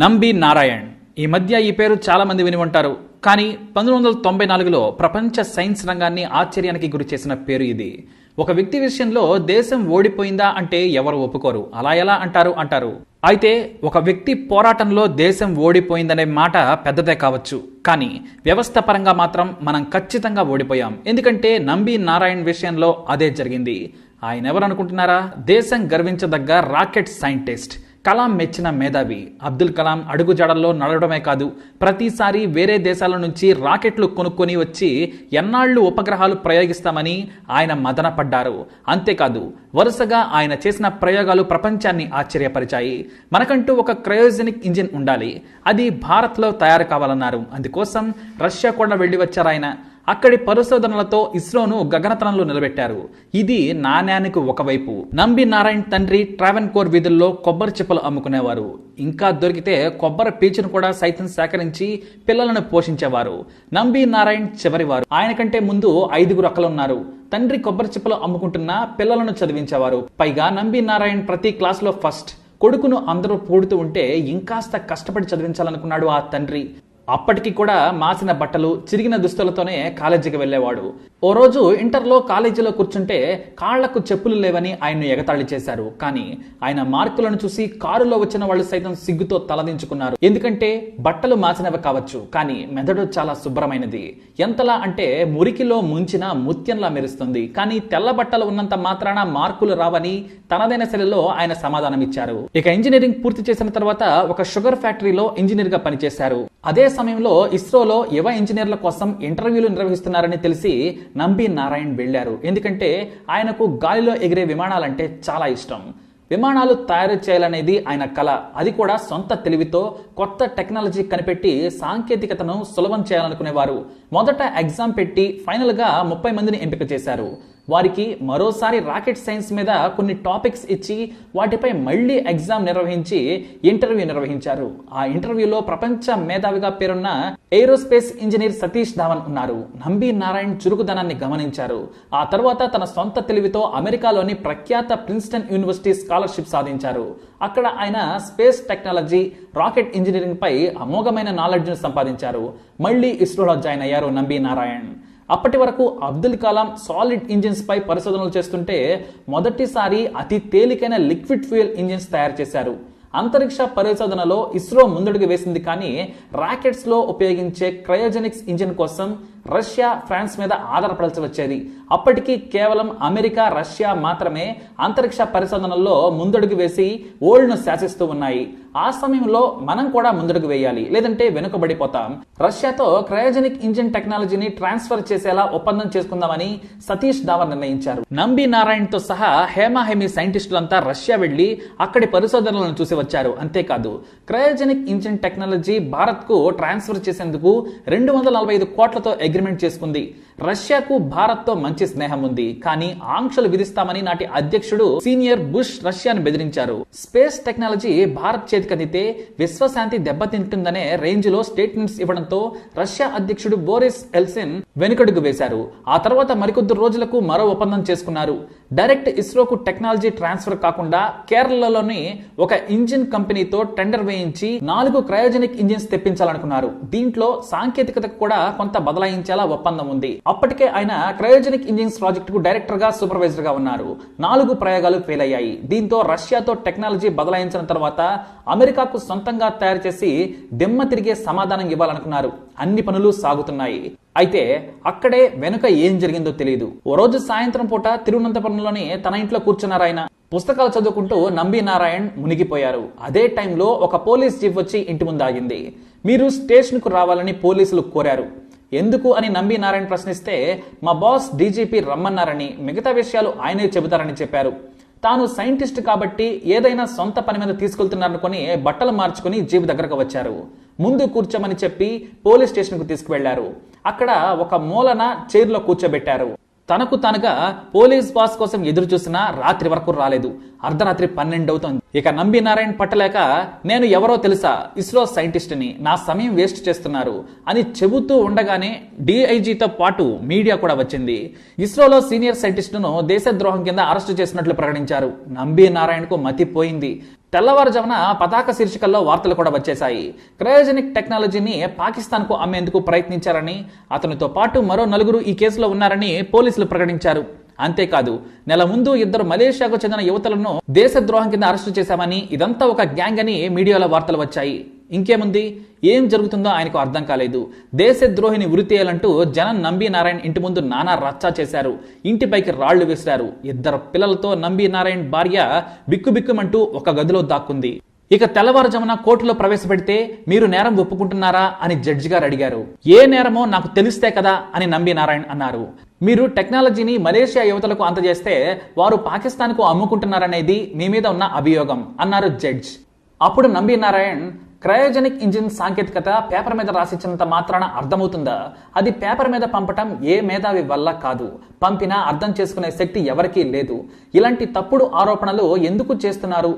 నంబి నారాయణ్. ఈ మధ్య ఈ పేరు చాలామంది విని ఉంటారు. కానీ పంతొమ్మిది వందల తొంభై నాలుగులో ప్రపంచ సైన్స్ రంగాన్ని ఆశ్చర్యానికి గురి చేసిన పేరు ఇది. ఒక వ్యక్తి విషయంలో దేశం ఓడిపోయిందా అంటే ఎవరు ఒప్పుకోరు. అలా ఎలా అంటారు అంటారు. అయితే ఒక వ్యక్తి పోరాటంలో దేశం ఓడిపోయిందనే మాట పెద్దదే కావచ్చు. కానీ వ్యవస్థ పరంగా మాత్రం మనం ఖచ్చితంగా ఓడిపోయాం. ఎందుకంటే నంబి నారాయణ్ విషయంలో అదే జరిగింది. ఆయన ఎవరు అనుకుంటున్నారా దేశం గర్వించదగ్గ రాకెట్ సైంటిస్ట్. కలాం మెచ్చిన మేధావి. అబ్దుల్ కలాం అడుగుజాడల్లో నడవడమే కాదు ప్రతిసారి వేరే దేశాల నుంచి రాకెట్లు కొనుక్కొని వచ్చి ఎన్నాళ్ళు ఉపగ్రహాలు ప్రయోగిస్తామని ఆయన మదనపడ్డారు. అంతేకాదు వరుసగా ఆయన చేసిన ప్రయోగాలు ప్రపంచాన్ని ఆశ్చర్యపరిచాయి. మనకంటూ ఒక క్రయోజెనిక్ ఇంజిన్ ఉండాలి. అది భారత్లో తయారు కావాలన్నారు. అందుకోసం రష్యా కూడా వెళ్ళి వచ్చారు ఆయన. అక్కడి పరిశోధనలతో ఇస్రోను గగనతలంలో నిలబెట్టారు. ఇది నాణ్యానికి ఒకవైపు. నంబి నారాయణ్ తండ్రి ట్రావెన్ కోర్ వీధుల్లో కొబ్బరి చిప్పలు అమ్ముకునేవారు. ఇంకా దొరికితే కొబ్బరి పీచును కూడా సైతం సేకరించి పిల్లలను పోషించేవారు. నంబి నారాయణ్ చివరివారు ఆయన కంటే ముందు ఐదుగురు అక్కలున్నారు. తండ్రి కొబ్బరి చిప్పలు అమ్ముకుంటున్న పిల్లలను చదివించేవారు. పైగా నంబి నారాయణ్ ప్రతి క్లాస్లో ఫస్ట్. కొడుకును అందరూ పూడుతూ ఉంటే ఇంకాస్త కష్టపడి చదివించాలనుకున్నాడు ఆ తండ్రి. అప్పటికి కూడా మాసిన బట్టలు చిరిగిన దుస్తులతోనే కాలేజీకి వెళ్ళేవాడు. ఓ రోజు ఇంటర్లో కాలేజీలో కూర్చుంటే కాళ్ళకు చెప్పులు లేవని ఆయన్ను ఎగతాళి చేశారు. కానీ ఆయన మార్కులను చూసి కారులో వచ్చిన వాళ్ళు సైతం సిగ్గుతో తలదించుకున్నారు. ఎందుకంటే బట్టలు మాసినవి కావచ్చు కానీ మెదడు చాలా శుభ్రమైనది. ఎంతలా అంటే మురికిలో ముంచిన ముత్యంలా మెరుస్తుంది. కానీ తెల్ల బట్టలు ఉన్నంత మాత్రాన మార్కులు రావని తనదైన శైలిలో ఆయన సమాధానం ఇచ్చారు ఇక ఇంజనీరింగ్ పూర్తి చేసిన తర్వాత ఒక షుగర్ ఫ్యాక్టరీలో ఇంజనీర్గా పనిచేశారు. అదే సమయంలో ఇస్రోలో యువ ఇంజనీర్ల కోసం ఇంటర్వ్యూలు నిర్వహిస్తున్నారని తెలిసి నంబి నారాయణ్ వెళ్ళారు ఎందుకంటే ఆయనకు గాలిలో ఎగిరే విమానాలంటే చాలా ఇష్టం. విమానాలు తయారు చేయాలనేది ఆయన కళ అది కూడా సొంత తెలివితో కొత్త టెక్నాలజీ కనిపెట్టి సాంకేతికతను సులభం చేయాలనుకునేవారు. మొదట ఎగ్జామ్ పెట్టి ఫైనల్గా ముప్పై మందిని ఎంపిక చేశారు. వారికి మరోసారి రాకెట్ సైన్స్ మీద కొన్ని టాపిక్స్ ఇచ్చి వాటిపై మళ్ళీ ఎగ్జామ్ నిర్వహించి ఇంటర్వ్యూ నిర్వహించారు. ఆ ఇంటర్వ్యూలో ప్రపంచ మేధావిగా పేరున్న ఏరోస్పేస్ ఇంజనీర్ సతీష్ ధావన్ ఉన్నారు. నంబి నారాయణ్ చురుకుదనాన్ని గమనించారు. ఆ తర్వాత తన సొంత తెలివితో అమెరికాలోని ప్రఖ్యాత ప్రిన్స్టన్ యూనివర్సిటీ స్కాలర్షిప్ సాధించారు. అక్కడ ఆయన స్పేస్ టెక్నాలజీ రాకెట్ ఇంజనీరింగ్ పై అమోఘమైన నాలెడ్జ్ను సంపాదించారు. మళ్ళీ ఇస్రోలో జాయిన్ అయ్యారు నంబి నారాయణ్. అప్పటి వరకు అబ్దుల్ కలాం సాలిడ్ ఇంజిన్స్ పై పరిశోధనలు చేస్తుంటే మొదటిసారి అతి తేలికైన లిక్విడ్ ఫ్యూయల్ ఇంజిన్స్ తయారు చేశారు. అంతరిక్ష పరిశోధనలో ఇస్రో ముందడుగు వేసింది కానీ రాకెట్స్లో ఉపయోగించే క్రయోజెనిక్స్ ఇంజిన్ కోసం రష్యా ఫ్రాన్స్ మీద ఆధారపడాల్సి వచ్చేది అప్పటికి కేవలం అమెరికా రష్యా మాత్రమే అంతరిక్ష పరిశోధనల్లో ముందడుగు వేసి ఓల్డ్ను శాసిస్తూ ఉన్నాయి. ఆ సమయంలో మనం కూడా ముందడుగు వేయాలి లేదంటే వెనుకబడిపోతాం. రష్యాతో క్రయోజెనిక్ ఇంజిన్ టెక్నాలజీని ట్రాన్స్ఫర్ చేసేలా ఒప్పందం చేసుకుందామని సతీష్ ధావన్ నిర్ణయించారు. నంబి నారాయణ్తో సహా హేమాహేమి సైంటిస్టులంతా రష్యా వెళ్ళి అక్కడి పరిశోధనలను చూసి వచ్చారు. అంతేకాదు క్రయోజెనిక్ ఇంజిన్ టెక్నాలజీ భారత్కు ట్రాన్స్ఫర్ చేసేందుకు రెండు వందల నలభై ఐదు కోట్లతో అగ్రిమెంట్ చేసుకుంది. రష్యాకు భారత్తో మంచి స్నేహం ఉంది. కానీ ఆంక్షలు విధిస్తామని నాటి అధ్యక్షుడు సీనియర్ బుష్ రష్యాను బెదిరించారు. స్పేస్ టెక్నాలజీ భారత్ చేతికందితే విశ్వశాంతి దెబ్బతింటుందనే రేంజ్లో స్టేట్మెంట్స్ ఇవ్వడంతో రష్యా అధ్యక్షుడు బోరిస్ ఎల్సిన్ వెనుకడుగు వేశారు. ఆ తర్వాత మరికొద్ది రోజులకు మరో ఒప్పందం చేసుకున్నారు. డైరెక్ట్ ఇస్రోకు టెక్నాలజీ ట్రాన్స్ఫర్ కాకుండా కేరళలోని ఒక ఇంజిన్ కంపెనీతో టెండర్ వేయించి నాలుగు క్రయోజెనిక్ ఇంజిన్స్ తెప్పించాలనుకున్నారు. దీంట్లో సాంకేతికతకు కూడా కొంత బదలాయించేలా ఒప్పందం ఉంది. అప్పటికే ఆయన క్రయోజెనిక్ ఇంజిన్స్ ప్రాజెక్టుకు డైరెక్టర్గా డైరెక్టర్గా సూపర్వైజర్గా ఉన్నారు. నాలుగు ప్రయోగాలు ఫెయిల్ అయ్యాయి దీంతో రష్యాతో టెక్నాలజీ బదలాయించిన తర్వాత అమెరికాకు సొంతంగా తయారు చేసి దిమ్మ తిరిగే సమాధానం ఇవ్వాలనుకున్నారు. అన్ని పనులు సాగుతున్నాయి. అయితే అక్కడే వెనుక ఏం జరిగిందో తెలియదు ఓ రోజు సాయంత్రం పూట తిరువనంతపురంలోని తన ఇంట్లో కూర్చున్నారు ఆయన. పుస్తకాలు చదువుకుంటూ నంబి నారాయణ్ మునిగిపోయారు. అదే టైంలో ఒక పోలీస్ జీప్ వచ్చి ఇంటి ముందు ఆగింది. మీరు స్టేషన్కు రావాలని పోలీసులు కోరారు. ఎందుకు అని నంబి నారాయణ ప్రశ్నిస్తే మా బాస్ డీజీపీ రమ్మన్నారని మిగతా విషయాలు ఆయనే చెబుతారని చెప్పారు. తాను సైంటిస్ట్ కాబట్టి ఏదైనా సొంత పని మీద తీసుకెళ్తున్నారనుకొని బట్టలు మార్చుకుని జీబు దగ్గరకు వచ్చారు. ముందు కూర్చోమని చెప్పి పోలీస్ స్టేషన్కు తీసుకువెళ్ళారు. అక్కడ ఒక మూలన చైర్లో కూర్చోబెట్టారు. తనకు తనగా పోలీస్ బాస్ కోసం ఎదురు చూసినా రాత్రి వరకు రాలేదు. అర్ధరాత్రి పన్నెండవుతోంది ఇక నంబి నారాయణ్ పట్టలేక నేను ఎవరో తెలుసా? ఇస్రో సైంటిస్ట్ని. నా సమయం వేస్ట్ చేస్తున్నారు అని చెబుతూ ఉండగానే డిఐజీతో పాటు మీడియా కూడా వచ్చింది. ఇస్రోలో సీనియర్ సైంటిస్టును దేశద్రోహం కింద అరెస్టు చేసినట్లు ప్రకటించారు. నంబి నారాయణకు మతిపోయింది. తెల్లవారుజామున పతాక శీర్షికల్లో వార్తలు కూడా వచ్చేశాయి. క్రయోజెనిక్ టెక్నాలజీని పాకిస్తాన్కు అమ్మేందుకు ప్రయత్నించారని అతనితో పాటు మరో నలుగురు ఈ కేసులో ఉన్నారని పోలీసులు ప్రకటించారు. అంతేకాదు నెల ముందు ఇద్దరు మలేషియాకు చెందిన యువతలను దేశద్రోహం కింద అరెస్టు చేశామని ఇదంతా ఒక గ్యాంగ్ అని మీడియాలో వార్తలు వచ్చాయి. ఇంకేముంది? ఏం జరుగుతుందో ఆయనకు అర్థం కాలేదు. దేశద్రోహిని ఉరితీయాలంటూ జనం నంబి నారాయణ ఇంటి ముందు నానా రచ్చా చేశారు. ఇంటిపైకి రాళ్ళు విసిరారు. ఇద్దరు పిల్లలతో నంబి నారాయణ భార్య బిక్కుబిక్కుమంటూ ఒక గదిలో దాక్కుంది. ఇక తెల్లవారుజామున కోర్టులో ప్రవేశపెడితే మీరు నేరం ఒప్పుకుంటున్నారా అని జడ్జి గారు అడిగారు. ఏ నేరమో నాకు తెలిస్తే కదా అని నంబి నారాయణ అన్నారు. మీరు టెక్నాలజీని మలేషియా యువతలకు అందజేస్తే వారు పాకిస్తాన్కు అమ్ముకుంటున్నారనేది మీ మీద ఉన్న అభియోగం అన్నారు జడ్జ్. అప్పుడు నంబి నారాయణ్ క్రయోజనిక్ ఇంజిన్ సాంకేతికత పేపర్ మీద రాసిచ్చినంత మాత్రాన అర్థమవుతుందా? అది పేపర్ మీద పంపటం ఏ మేధావి వల్ల కాదు. పంపినా అర్థం చేసుకునే శక్తి ఎవరికీ లేదు. ఇలాంటి తప్పుడు ఆరోపణలు ఎందుకు చేస్తున్నారు?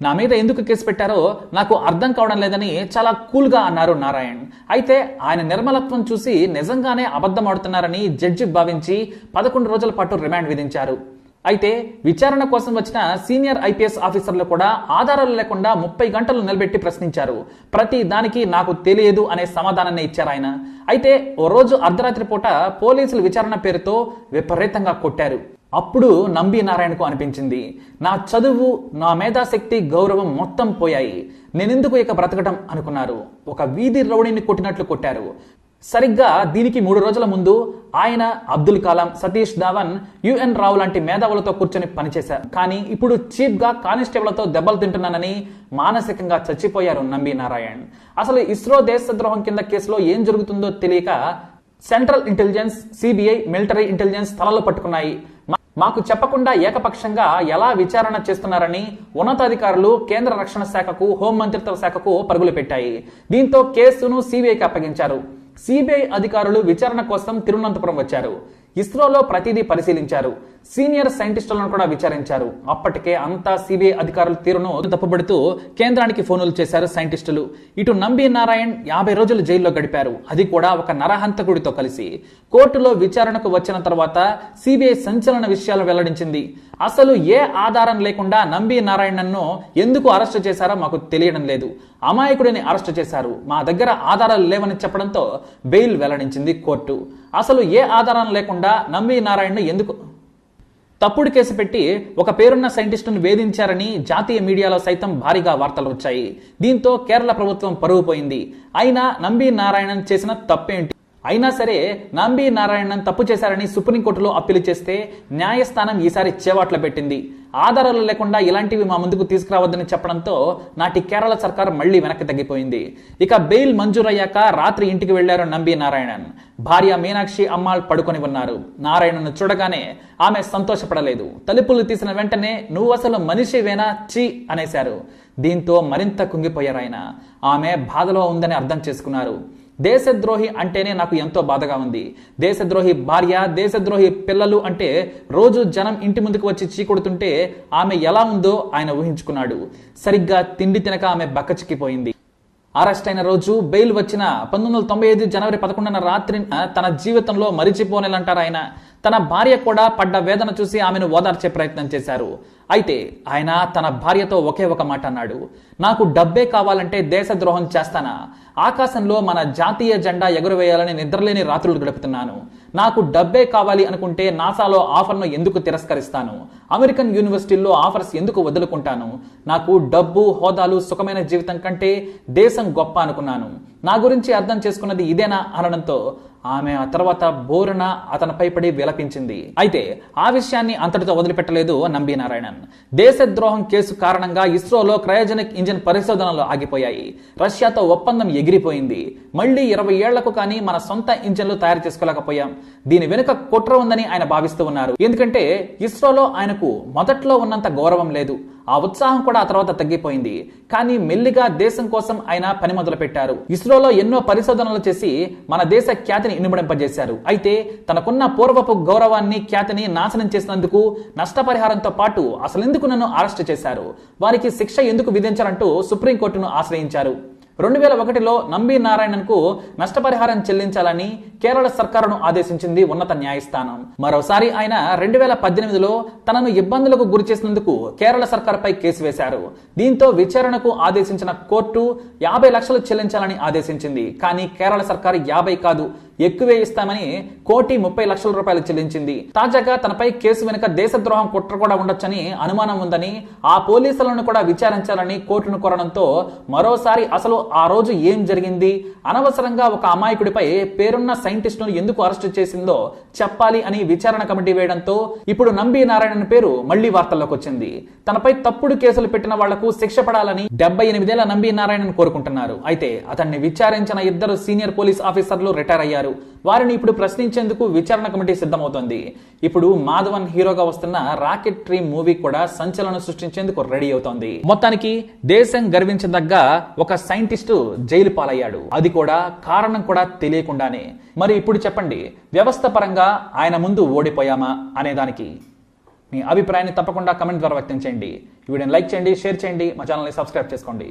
నా మీద ఎందుకు కేసు పెట్టారో నాకు అర్థం కావడం లేదని చాలా కూల్గా అన్నారు నారాయణ్. అయితే ఆయన నిర్మలత్వం చూసి నిజంగానే అబద్ధం ఆడుతున్నారని జడ్జి భావించి పదకొండు రోజుల పాటు రిమాండ్ విధించారు. అయితే విచారణ కోసం వచ్చిన సీనియర్ ఐపీఎస్ ఆఫీసర్లు కూడా ఆధారాలు లేకుండా ముప్పై గంటలు నిలబెట్టి ప్రశ్నించారు. ప్రతి దానికి నాకు తెలియదు అనే సమాధానాన్ని ఇచ్చారు ఆయన. అయితే ఓ రోజు అర్ధరాత్రి పూట పోలీసులు విచారణ పేరుతో విపరీతంగా కొట్టారు. అప్పుడు నంబి నారాయణకు అనిపించింది. నా చదువు నా మేధాశక్తి గౌరవం మొత్తం పోయాయి. నేనెందుకు ఇక బ్రతకటం అనుకున్నారు. ఒక వీధి రౌడీని కొట్టినట్లు కొట్టారు. సరిగ్గా దీనికి మూడు రోజుల ముందు ఆయన అబ్దుల్ కలాం సతీష్ ధావన్ యుఎన్ రావు లాంటి మేధావులతో కూర్చొని పనిచేశారు. కానీ ఇప్పుడు చీప్గా కానిస్టేబుల్తో దెబ్బలు తింటున్నానని మానసికంగా చచ్చిపోయారు నంబి నారాయణ్. అసలు ఇస్రో దేశద్రోహం కింద కేసులో ఏం జరుగుతుందో తెలియక central intelligence CBI military intelligence తలలు పట్టుకున్నాయి. మాకు చెప్పకుండా ఏకపక్షంగా ఎలా విచారణ చేస్తున్నారని ఉన్నతాధికారులు కేంద్ర రక్షణ శాఖకు హోంమంత్రిత్వ శాఖకు పరుగులు పెట్టాయి. దీంతో కేసును సిబిఐకి అప్పగించారు. సిబిఐ అధికారులు విచారణ కోసం తిరువనంతపురం వచ్చారు. ఇస్రోలో ప్రతిదీ పరిశీలించారు. సీనియర్ సైంటిస్టులను కూడా విచారించారు. అప్పటికే అంతా సిబిఐ అధికారుల తీరును తప్పుబడుతూ కేంద్రానికి ఫోనులు చేశారు సైంటిస్టులు. ఇటు నంబి నారాయణ్ యాభై రోజులు జైల్లో గడిపారు. అది కూడా ఒక నరహంతకుడితో కలిసి. కోర్టులో విచారణకు వచ్చిన తర్వాత సిబిఐ సంచలన విషయాలు వెల్లడించింది. అసలు ఏ ఆధారం లేకుండా నంబి నారాయణన్ను ఎందుకు అరెస్టు చేశారో మాకు తెలియడం లేదు. అమాయకుడిని అరెస్టు చేశారు. మా దగ్గర ఆధారాలు లేవని చెప్పడంతో బెయిల్ వెల్లడించింది కోర్టు. అసలు ఏ ఆధారం లేకుండా నంబి నారాయణను ఎందుకు తప్పుడు కేసు పెట్టి ఒక పేరున్న సైంటిస్టును వేధించారని జాతీయ మీడియాలో సైతం భారీగా వార్తలు వచ్చాయి. దీంతో కేరళ ప్రభుత్వం పరువు పోయింది. అయినా నంబి నారాయణన్ చేసిన తప్పేంటి? అయినా సరే నంబి నారాయణన్ తప్పు చేశారని సుప్రీంకోర్టులో అప్పీలు చేస్తే న్యాయస్థానం ఈసారి చేవాట్లు పెట్టింది. ఆధారాలు లేకుండా ఇలాంటివి మా ముందుకు తీసుకురావద్దని చెప్పడంతో నాటి కేరళ సర్కార్ మళ్ళీ వెనక్కి తగ్గిపోయింది. ఇక బెయిల్ మంజూరయ్యాక రాత్రి ఇంటికి వెళ్ళారు నంబి నారాయణన్. భార్య మీనాక్షి అమ్మాళ్ పడుకొని ఉన్నారు. నారాయణను చూడగానే ఆమె సంతోషపడలేదు. తలుపులు తీసిన వెంటనే నువ్వు అసలు మనిషివేనా చి అనేశారు. దీంతో మరింత కుంగిపోయారు ఆయన ఆమె బాధలో ఉందని అర్థం చేసుకున్నారు. దేశద్రోహి అంటేనే నాకు ఎంతో బాధగా ఉంది. దేశద్రోహి భార్య దేశద్రోహి పిల్లలు అంటే రోజు జనం ఇంటి ముందుకు వచ్చి చీకొడుతుంటే ఆమె ఎలా ఉందో ఆయన ఊహించుకున్నాడు. సరిగ్గా తిండి తినక ఆమె బక్కచిక్కిపోయింది అరెస్ట్ అయిన రోజు బెయిల్ వచ్చిన పంతొమ్మిది వందల తొంభై ఐదు జనవరి పదకొండున రాత్రి తన జీవితంలో మరిచిపోనేలంటారు ఆయన. తన భార్య కూడా పడ్డ వేదన చూసి ఆమెను ఓదార్చే ప్రయత్నం చేశారు. అయితే ఆయన తన భార్యతో ఒకే ఒక మాట అన్నాడు. నాకు డబ్బే కావాలంటే దేశద్రోహం చేస్తానా? ఆకాశంలో మన జాతీయ జెండా ఎగురవేయాలని నిద్రలేని రాత్రులు గడుపుతున్నాను. నాకు డబ్బే కావాలి అనుకుంటే నాసాలో ఆఫర్ను ఎందుకు తిరస్కరిస్తాను? అమెరికన్ యూనివర్సిటీల్లో ఆఫర్స్ ఎందుకు వదులుకుంటాను? నాకు డబ్బు హోదాలు సుఖమైన జీవితం కంటే దేశం గొప్ప అనుకున్నాను. నా గురించి అర్థం చేసుకున్నది ఇదేనా? అనడంతో ఆమె ఆ తర్వాత బోరున అతనిపై పడి విలపించింది. అయితే ఆ విషయాన్ని అంతటితో వదిలిపెట్టలేదు నంబి నారాయణన్ దేశద్రోహం కేసు కారణంగా ఇస్రోలో క్రయోజనిక్ ఇంజిన్ పరిశోధనలు ఆగిపోయాయి. రష్యాతో ఒప్పందం ఎగిరిపోయింది. మళ్ళీ ఇరవై ఏళ్ళకు కానీ మన సొంత ఇంజిన్లు తయారు చేసుకోలేకపోయాం. దీని వెనుక కుట్ర ఉందని ఆయన భావిస్తూ ఉన్నారు. ఎందుకంటే ఇస్రోలో ఆయనకు మొదట్లో ఉన్నంత గౌరవం లేదు. ఆ ఉత్సాహం కూడా ఆ తర్వాత తగ్గిపోయింది. కానీ మెల్లిగా దేశం కోసం ఆయన పని మొదలు పెట్టారు ఇస్రోలో ఎన్నో పరిశోధనలు చేసి మన దేశ ఖ్యాతిని ఇనుమడింపజేశారు. అయితే తనకున్న పూర్వపు గౌరవాన్ని ఖ్యాతిని నాశనం చేసినందుకు నష్టపరిహారంతో పాటు అసలెందుకు నన్ను అరెస్ట్ చేశారు? వారికి శిక్ష ఎందుకు విధించారంటూ సుప్రీంకోర్టును ఆశ్రయించారు. రెండు వేల ఒకటిలో నంబి నారాయణన్కు నష్టపరిహారం చెల్లించాలని కేరళ సర్కారును ఆదేశించింది ఉన్నత న్యాయస్థానం. మరోసారి ఆయన రెండు వేల పద్దెనిమిదిలో తనను ఇబ్బందులకు గురి చేసినందుకు కేరళ సర్కార్పై కేసు వేశారు. దీంతో విచారణకు ఆదేశించిన కోర్టు యాభై లక్షలు చెల్లించాలని ఆదేశించింది. కానీ కేరళ సర్కారు యాభై కాదు ఎక్కువే ఇస్తామని కోటి ముప్పై లక్షల రూపాయలు చెల్లించింది. తాజాగా తనపై కేసు వెనుక దేశద్రోహం కుట్ర కూడా ఉండొచ్చని అనుమానం ఉందని ఆ పోలీసులను కూడా విచారించాలని కోర్టును కోరడంతో మరోసారి అసలు ఆ రోజు ఏం జరిగింది? అనవసరంగా ఒక అమాయకుడిపై పేరున్న సైంటిస్టును ఎందుకు అరెస్టు చేసిందో చెప్పాలి అని విచారణ కమిటీ వేయడంతో ఇప్పుడు నంబి నారాయణ పేరు మళ్ళీ వార్తల్లోకి వచ్చింది. తనపై తప్పుడు కేసులు పెట్టిన వాళ్ళకు శిక్ష పడాలని డెబ్బై ఎనిమిదేళ్ళ నంబి నారాయణను కోరుకుంటున్నారు. అయితే అతన్ని విచారించిన ఇద్దరు సీనియర్ పోలీస్ ఆఫీసర్లు రిటైర్ అయ్యారు. వారిని ఇప్పుడు ప్రశ్నించేందుకు విచారణ కమిటీ సిద్ధమవుతోంది. ఇప్పుడు మాధవన్ హీరోగా వస్తున్న రాకెట్ ట్రీ మూవీ కూడా సంచలనం సృష్టించేందుకు రెడీ అవుతోంది. మొత్తానికి దేశం గర్వించదగ్గ ఒక సైంటిస్టు జైలు పాలయ్యాడు. అది కూడా కారణం కూడా తెలియకుండానే. మరి ఇప్పుడు చెప్పండి వ్యవస్థ పరంగా ఆయన ముందు ఓడిపోయామా అనే దానికి? మీ అభిప్రాయాన్ని తప్పకుండా కమెంట్ ద్వారా వ్యక్తం చేయండి. ఈ వీడియోని లైక్ చేయండి షేర్ చేయండి మా ఛానల్ని సబ్స్క్రైబ్ చేసుకోండి.